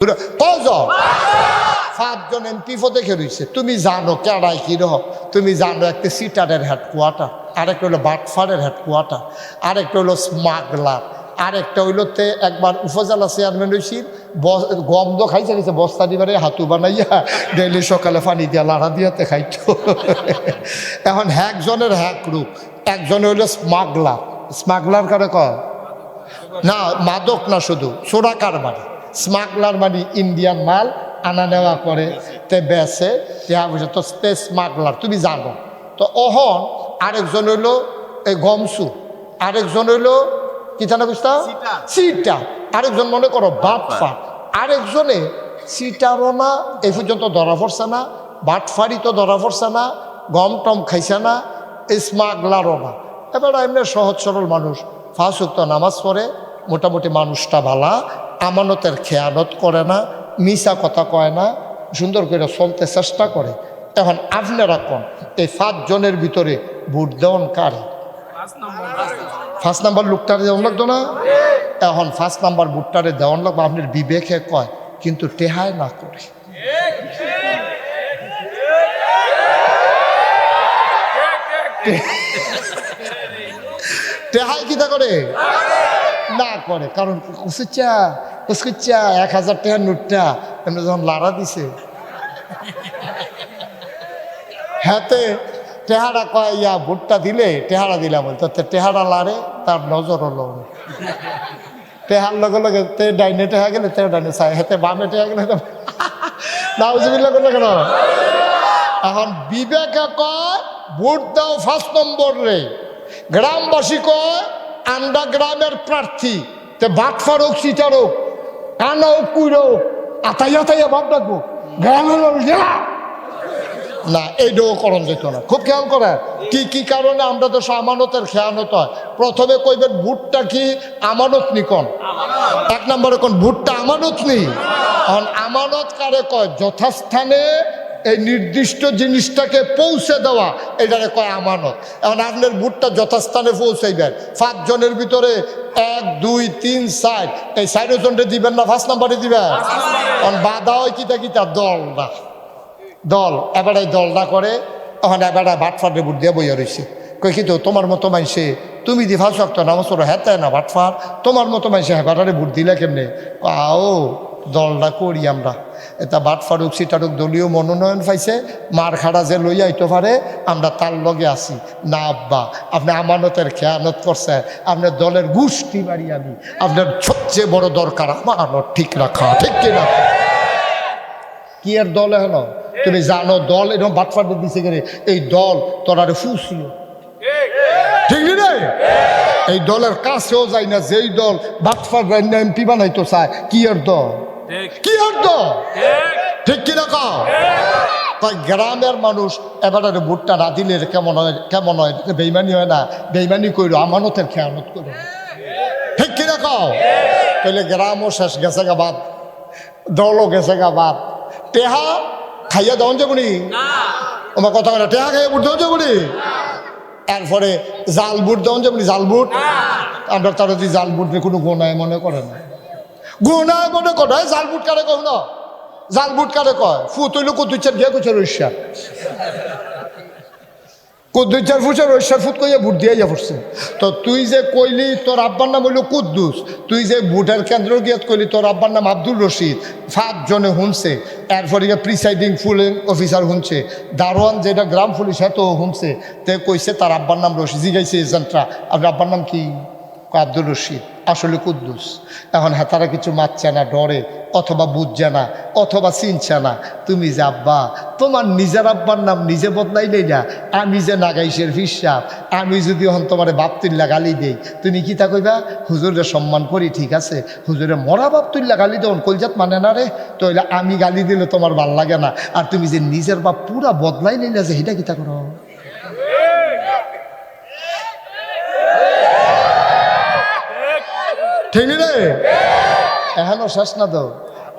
কজন পাঁচজন এমপি পদে রয়েছে তুমি জানো কেডাই কি রহ তুমি জানো একটা সিটারের হেডকোয়ার্টার, আরেকটা হলো বাটফারের হেডকোয়ার্টার, আরেকটা হলো স্মাগলার, আরেকটা হইল তে একবার উপজেলা চেয়ারম্যান হয়েছি গম তো খাইছে গেছে বস্তা দিবারে হাতু বানাইয়া ডেইলি সকালে পানি দিয়া লাড়া দিয়াতে খাইতো। এখন একজনের হ্যাক রূপ, একজন হইল স্মাগলার। স্মাগলার কারে কয়? না, মাদক না শুধু সোরা কারবারি স্মাগলার মানে ইন্ডিয়ান মাল আনা নেওয়া করে। তে বেসে ইয়া বুঝে তো তে স্মাগলার তুমি জানো। তো অহন আরেকজন হইল এই গমসু আরেকজন হইল কি জানা বুঝতা? সিটা আরেকজন মনে করো বাটফা। আরেকজনে সিটারও না এই পর্যন্ত ধরা পড়ছে না বাটফারি তো ধরা পড়ছে না গম টম খাইছে না স্মাগলারও না। এবার এমনি সহজ সরল মানুষ ফাঁসুক্ত নামাজ পড়ে মোটামুটি মানুষটা ভালা আমানতের খেয়ানত করে না মিশা কথা কয় না সুন্দর করে চলতে চেষ্টা করে। এখন আপনারা কোন? এই জনের ভিতরে ভোট দেওয়ান কার? ফার্স্ট নাম্বার লোকটারে দেওয়ান লাগতো না? এখন ফার্স্ট নাম্বার ভোটটারে দেওয়ান লাগবে আপনার বিবেকে কয় কিন্তু টেহায় না করে। টেহাই কিতা করে? না করে কারণ কুসুচ্চা কুসকুচ্চা এক হাজার টাকার নোটটা এমনি যখন লাড়া দিছে। হাতে টেহারা কয়, ইয়া, ভুট্টা দিলে? টেহারা দিলাম বলতো টেহারা লারে তার নজর হলো টেহার লগে লগে তে ডাইনে টেহা গেলে, তে ডাইনে চাই হেতে বামে টেহা গেলে নাউজবিল্লা করলে কেন? এখন বিবেকে কয়, ভোট দাও ফার্স্ট নম্বর রে। গ্রামবাসী কয় আন্ডা গ্রামের প্রার্থী। তে বাটফার হোক সিটার কানা কুইরো, আতাই আতাইয়া ভাব ডাকবো গ্রামের। না এইটাও করণ যেত না, খুব খেয়াল করে। কি কি কারণে আমরা তো আমানতের খেয়ানত হয়? প্রথমে কইবেন, ভুটটা কি আমানত নিকন এক নম্বরে কোন, ভুটটা আমানত নি? আমানত কারে কয়? যথাস্থানে এই নির্দিষ্ট জিনিসটাকে পৌঁছে দেওয়া এটারে কয় আমানত। এখন আপনার বুটটা যথাস্থানে পৌঁছাইবেন। পাঁচজনের ভিতরে এক দুই তিন সাইড এই চারজনটা দিবেন না ফার্স্ট নাম্বারে দিবেন? এখন বাধা হয় কিতা কিতা? দল না। দল এবারে দলটা করে ওখানে এবারে ভাটফাটে বুট দিয়ে বইয়া রয়েছে কই কিন্তু তোমার মতো মাইসে তুমি দি ফাঁস শক্ত নামাজ পড়ো হ্যাঁ না ভাটফার তোমার মতো মাইসে হেবাটারে বুট দিলে কেমনে? আও দলটা করি আমরা। এটা বাট ফারুক সিটারুক দলীয় মনোনয়ন পাইছে, মার খাড়া যে লইয়া আইতে পারে, আমরা তার লগে আছি। না, আব্বা, আপনি আমানতের খেয়ানত করছে আপনার দলের গোষ্ঠী বাড়ি আমি, আপনার সবচেয়ে বড় দরকার আমানত ঠিক রাখা, ঠিক কিনা? কি আর দল হেন তুমি জানো, দল এরকম বাটফাট দিছে গেলে এই দল তোরারে ফুসিও ঠিক রে এই দলের কাছেও যায় না, যেই দল বাটফাট এমপি বানাইতো চায়, কি আর দল? কি দল ঠিক। কি কও? তাই গ্রামের মানুষ এবারে ভোটটা না দিলে কেমন হয় কেমন হয়? বেইমানি হয় না। বেইমানি কইল আমানতের খেয়ানত করো ঠিক। কি কও? তাহলে গ্রামও শেষ গেছে গা বাদ। দলও গেছে গা বাদ। টেহা খাইয়া দেওয়ান যাবনি? আমার কথা বলে টেহা খাইয়া বুট দেওয়ান যাবনি? তারপরে জাল বুট দেওয়ান যাবনি জাল বুট? আমরা তারা যদি জাল বুট কোনো গোনায় মনে করে না। গোনায় মনে করে জাল বুট কারে কহ না জাল বুট কারে কয় ফুত হইল কুতুচ্ছার গিয়া কুচার ঐশ্বার কুদ্দুচার ফুচার ঐশ্বার ফুট কইয়া ভোট দিয়ে পড়ছে তো তুই যে কইলি তোর আব্বার নাম হইল কুদ্দুস, তুই যে ভোটের কেন্দ্র গিয়ে কইলি তোর আব্বার নাম আব্দুল রশিদ জনে শুনছে এরপরে প্রিসাইডিং ফুলিং অফিসার শুনছে দারোয়ান যেটা গ্রাম পুলিশ হ্যাঁ তো শুনছে তে কইছে তার আব্বার নাম রশিদ, জিগাইছে এজেন্টরা। আপনার আব্বার নাম কি? আব্দুল রশিদ, আসলে কুদ্দুস। এখন হ্যাঁ তারা কিছু মারছে না, ডরে, অথবা বুঝছে না, অথবা চিনছে না। তুমি যে আব্বা, তোমার নিজের আব্বার নাম নিজে বদলাইলেই না। আমি যে নাগাইশের ফিসাব আমি যদি হন তোমার বাপতুল্লা গালি দেই, তুমি কি তা কইবা? হুজুরের সম্মান করি, ঠিক আছে। হুজুরে মরা বাপতুল্লা গালি দেন কলজাত মানে না রে? তো আমি গালি দিলে তোমার ভালো লাগে না। আর তুমি যে নিজের বাপ পুরা বদলাই নেই না যে সেটা কি তা করো? ঠিক রে? এখনও শেষ না তো।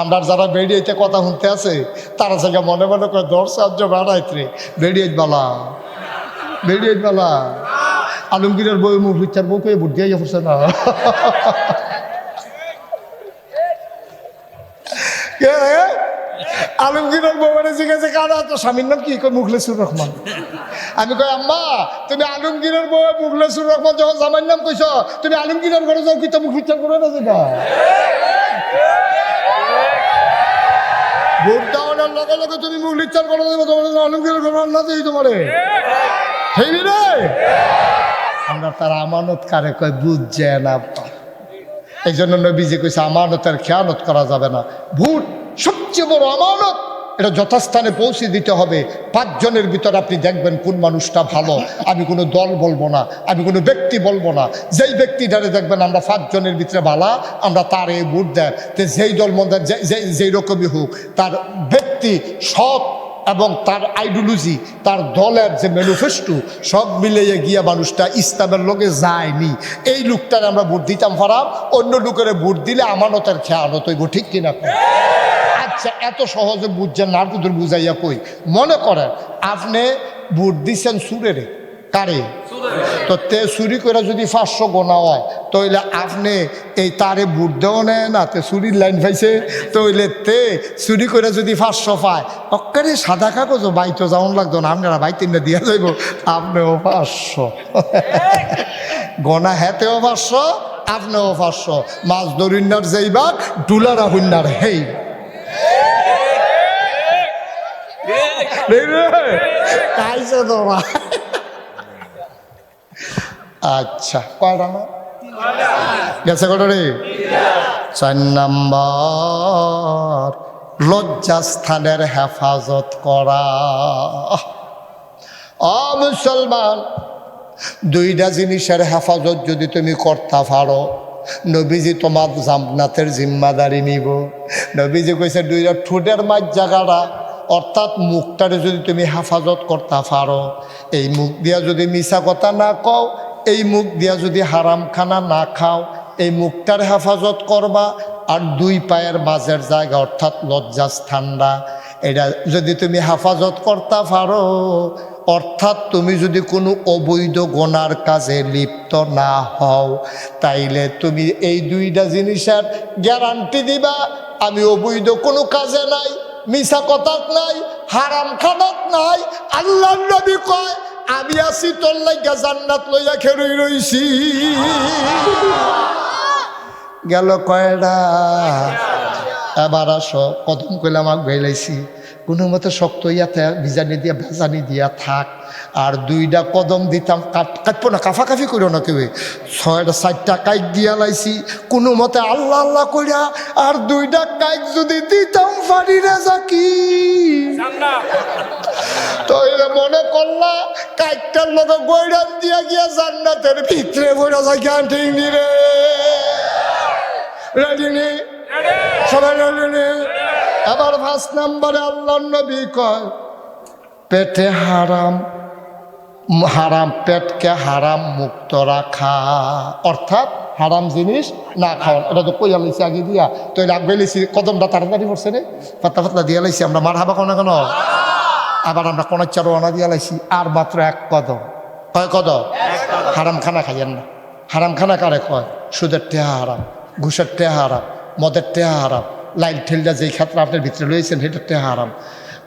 আমরা যারা বেরিয়েতে কথা শুনতে আছে, তারা সঙ্গে মনে মনে করে দশ সাহায্য বাড়াইত বেরিয়ে বালা। বেরিয়ে বালা। আলমগীরের বই মুখ বিচার বউ কয়ে ভোট দিয়ে না কে রে? আলমগীরের বউরে জিজ্ঞাসা, কারা তো স্বামীর নাম কি? মুখলেসুর রহমান। আমি কই, আম্মা, তুমি আলমগীরের বউ মুখলেসুর রহমান যখন জামাইর নাম তুমি আলমগীরের ঘরে যাও কি তো মুখ বিচার করে না যেটা ভোট দেওয়ার লগে লগে তুমি মুখ লিচার করে দেবে তোমার আলমগীরের ঘরে না তোমারে রে! আমরা তার আমানত কারে কয়, বুঝছে না এই জন্য নবীজি কইছে, আমানতের খেয়ানত করা যাবে না। ভোট সবচেয়ে বড় আমানত। এটা যথাস্থানে পৌঁছে দিতে হবে। পাঁচজনের ভিতর আপনি দেখবেন কোন মানুষটা ভালো। আমি কোনো দল বলব না, আমি কোনো ব্যক্তি বলব না। যেই ব্যক্তিটারে দেখবেন আমরা পাঁচজনের ভিতরে ভালা আমরা তার এই ভোট দেয়। তো যেই দল মন্দার যেই রকমই হোক, তার ব্যক্তি, সৎ এবং তার আইডিওলজি তার দলের যে ম্যানিফেস্টো সব মিলিয়ে গিয়া মানুষটা ইসলামের লোকে যায়নি। এই লোকটার আমরা ভোট দিতাম ফারাম, অন্য লোকের ভোট দিলে আমানতের খেয়ানত হইব, ঠিক কিনা? আচ্ছা এত সহজে বুঝছেন না আর তোদের বুঝাইয়া কই। মনে করেন আপনি ভোট দিচ্ছেন সুরেরে কারে? তো তে চুরি করে যদি পাঁচশো গোনা হয় তইলে আপনি এই তারে বুট দেও নেয় না তে চুরির লাইন পাইছে তইলে তে চুরি করে যদি পাঁচশো পায় অক্কারে সাদা কাগজ বাইতো যাওন লাগতো না আপনারা বাই তিনটা দিয়া যাইব আপনিও পাঁচশো। গনা হেতেও পাঁচশো আপনিও পাঁচশো। মাছ দরিন্নার যেইবার ডুলারা হুন্নার হেই তোরা আচ্ছা গেছে কটা রে হেফাজত করা অ মুসলমান দুইটা জিনিসের হেফাজত যদি তুমি করতে পারো, নবীজি তোমার জামনাতের জিম্মাদারি নিব। নবীজি কইছে, দুইটা ঠোঁটের মাঝ জায়গাটা অর্থাৎ মুখটারে যদি তুমি হেফাজত করতে পারো, এই মুখ দিয়া যদি মিশা কথা না কও, এই মুখ দিয়া যদি হারাম খানা না খাও, এই মুখটার হেফাজত করবা। আর দুই পায়ের মাঝের জায়গা অর্থাৎ লজ্জাস্থানটা এটা যদি তুমি হেফাজত করতে পারো, অর্থাৎ তুমি যদি কোনো অবৈধ গোনার কাজে লিপ্ত না হও, তাইলে তুমি এই দুইটা জিনিসের গ্যারান্টি দিবা, আমি অবৈধ কোনো কাজে নাই। মিশা কথাত নাই, হারাম খানাত নাই। আল্লাহ নবী কয়, আমি আছি তোর লাইগা জান্নাত লইয়া খেরই রইছি। গেল কয়ডা? এবার আসো কদম কইলে আমাকে ভেলাইছি কোনো মতে শক্ত ইয়াতে বিজানি দিয়া ভেজানি দিয়া থাক। আর দুইটা কদম দিতাম কাট কাটবো না কাফাকাফি করো না কেউ। ছয়টা চারটা কাইক দিয়া লাইছি। কোনো মতে আল্লাহ আল্লাহ কইরা আর দুইটা কাইক যদি দিতাম ফাড়ি রে যাকি মনে করলা কাইকটার লগে গৈরান দিয়া গিয়া জান্নাতের ভিতরে বইরা যাই ঠিক নি রে। রেডি নি? সবাই নি? এবার ফার্স্ট নাম্বারে আল্লাহ নবী কয়, পেটে হারাম হারাম পেটকে হারাম মুক্ত রাখা। অর্থাৎ হারাম জিনিস না খাওয়া এটা তো কইয়া লাইছি আগে দিয়া। তো এটা আগে লাইছি, কদমটা তাড়াতাড়ি পড়ছে রে। পাতলা পাতলা দিয়া লাইছি, আমরা মার হাবা কোনো কেন? আবার আমরা কোনার চারো আনা দিয়া লাইছি, আর মাত্র এক কদম। কয় কদম? হারাম খানা খাইয়েন না। হারাম খানা কারে কয়? সুদের টেহা হারাম, ঘুষের টেহা হারাম, মদের টেহা হারাম। লাইট ঠেলটা যেই ক্ষেত্রে আপনার ভিতরে রয়েছেন সেটা টেহা হারাম।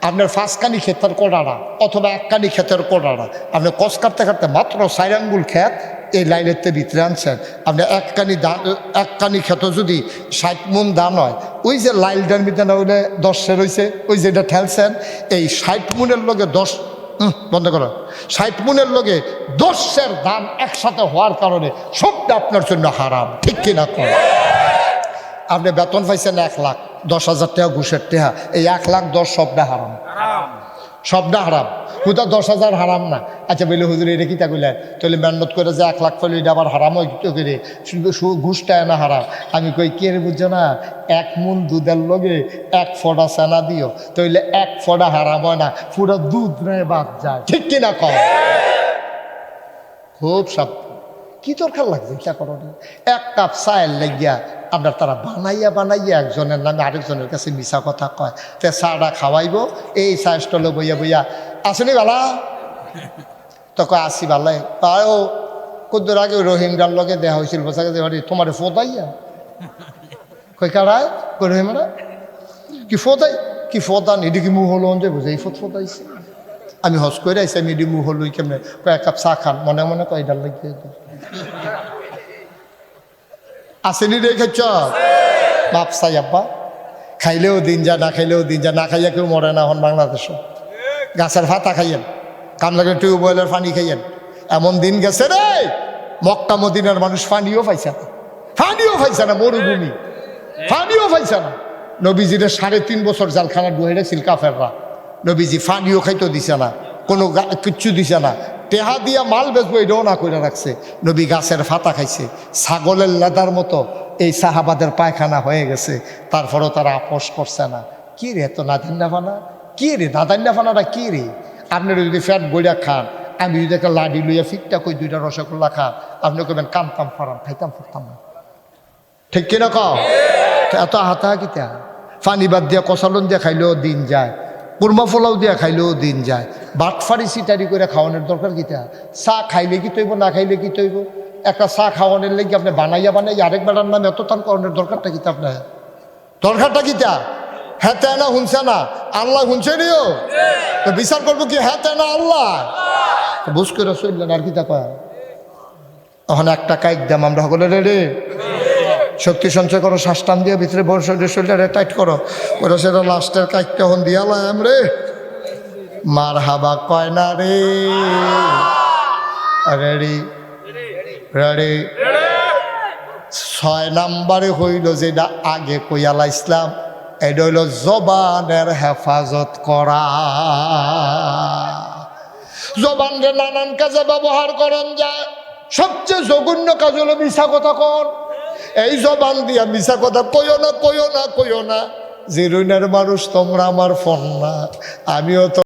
আপনার ফাঁসকানি ক্ষেতের কোডাড়া অথবা এককানি ক্ষেতের কোডাড়া আপনি কষ কাটতে কাটতে মাত্র সাইর আঙ্গুল ক্ষেত এই লাইনের তে ভিতরে আনছেন। আপনি এককানি দান এককানি ক্ষেত যদি ষাট মন দান হয়, ওই যে লাইলটার ভিতরে না হইলে দশে রয়েছে, ওই যেটা ঠেলছেন, এই ষাট মনের লগে দশ বন্ধ করো। ষাট মনের লগে দশের দাম একসাথে হওয়ার কারণে সবটা আপনার জন্য হারাম, ঠিক কিনা করে আপনি বেতন পাইছেন এক লাখ, দশ হাজার টাকা ঘুষের টাকা এই এক লাখ, দশ সবটা হারাম। সবটা হারাম। হুদা দশ হাজার হারাম না। আচ্ছা বলে হুজুর, এটা কি তা কইলেন তাহলে মেহনত করে যে এক লাখ পেলে এটা আবার হারাম হয় করে? ঘুষটা না হারাম। আমি কই, কে বুঝছ না? এক মুন দুধের লগে এক ফোঁটা সেনা দিও। তাইলে এক ফোঁটা হারাম হয় না। পুরো দুধ নেয় বাদ যায়। ঠিক কিনা কম খুব সাবধান কি দরকার লাগছে ইচ্ছা করো না? এক কাপ চায়ের লাগিয়া আপনার তারা বানাইয়া বানাইয়া একজনের নামে আরেকজনের কাছে মিশা কথা কয়। তে চাটা খাওয়াইব, এই চা স্টলে বইয়া বইয়া আসেনি বালা? তো কয় আসি ভালাই পায় ও, কদ্দুর আগে রোহিঙ্গার লগে দেওয়া হয়েছিল বোঝা গেছে তোমার ফোদাইয়া কই কাড়ায় কই রহিমারা? কি ফোদাই কি ফদান এটি কি মুহ হলো যে বুঝে, এই ফত ফদাইছে আমি হস করে আইসি আমি এটি মুহ হলো কেমনে কয়েক কাপ চা খান। মনে মনে কয় ডাল দিই। আসেনি রে খেচ্ছ বাপ সাই আব্বা। খাইলেও দিন যা না খাইলেও দিন যা না খাইয়া কেউ মরে না এখন বাংলাদেশও গাছের ভাতা খাইয়েন কামলাগে টিউবওয়েলের পানি খাইয়েন। এমন দিন গেছে রে, মক্কা মদিনার মানুষ পানিও পাইছে না। পানিও পাইছে না, মরুভূমি। পানিও পাইছে না। নবীজিরে সাড়ে তিন বছর জালখানা ডুয়ে রেছিল কাফেররা। নবীজি পানিও খাইতে দিছে না কোনো কিচ্ছু দিছে না। টেহা দিয়া মাল বেচবো এটাও না করে রাখছে। নবী গাছের ফাতা খাইছে ছাগলের লেদার মতো এই সাহাবাদের পায়খানা হয়ে গেছে তারপরেও তারা আপোষ করছে না। কি রে এত নাদান্না ফানা কি রে নাদান্না ফানাটা কি রে? আপনারা যদি ফ্যাট গড়িয়া খান আমি যদি একটা লাডি লইয়া ফিকটা কই দুইটা রসগোল্লা খান আপনি কবেন কামতাম ফারাম খাইতাম ফুরতাম না। ঠিক কিনা কও? এত হাতা কিতা ফানি বাদ দিয়া কষালন দিয়া খাইলেও দিন যায়। কুরমা ফলাও দিয়া খাইলেও দিন যায়। বাটফারি সিটারি করে খাওয়ানোর দরকার কিতা চা খাইলে কি তৈব, না খাইলে কি তৈব? একটা চা খাওয়ানোর লেগে আপনি বানাইয়া বানাইয়া আরেক বেড়ার নামে এত তান করানোর দরকারটা কিতা আপনার? দরকারটা কিতা হ্যাঁ তে না শুনছে না। আল্লাহ শুনছে নিও। তো বিচার করব কি হ্যাঁ তে না আল্লাহ? বুঝ করে চললেন আর কিতা কয়? তখন একটা কাইক দাম আমরা সকলে রেডি? শক্তি সঞ্চয় করো শ্বাস টান দিয়ে ভিতরে বসে শরীরটা টাইট করো। ওরা সেটা লাস্টের কাইকটা হন দিয়ালাম রে মার হাবা কয় না রে। রেডি। রেডি। ছয় নাম্বারে হইল যেটা আগে কইয়ালা ইসলাম, এটা হইল জবানের হেফাজত করা। জবানকে নানান কাজে ব্যবহার করেন যায়। সবচেয়ে জঘন্য কাজ হলো মিশা কথা কন। এই জবান দিয়া মিছা কথা কইও না কইও না কইও না। যে রইনার মানুষ তোমরা আমার ফোন না। আমিও তো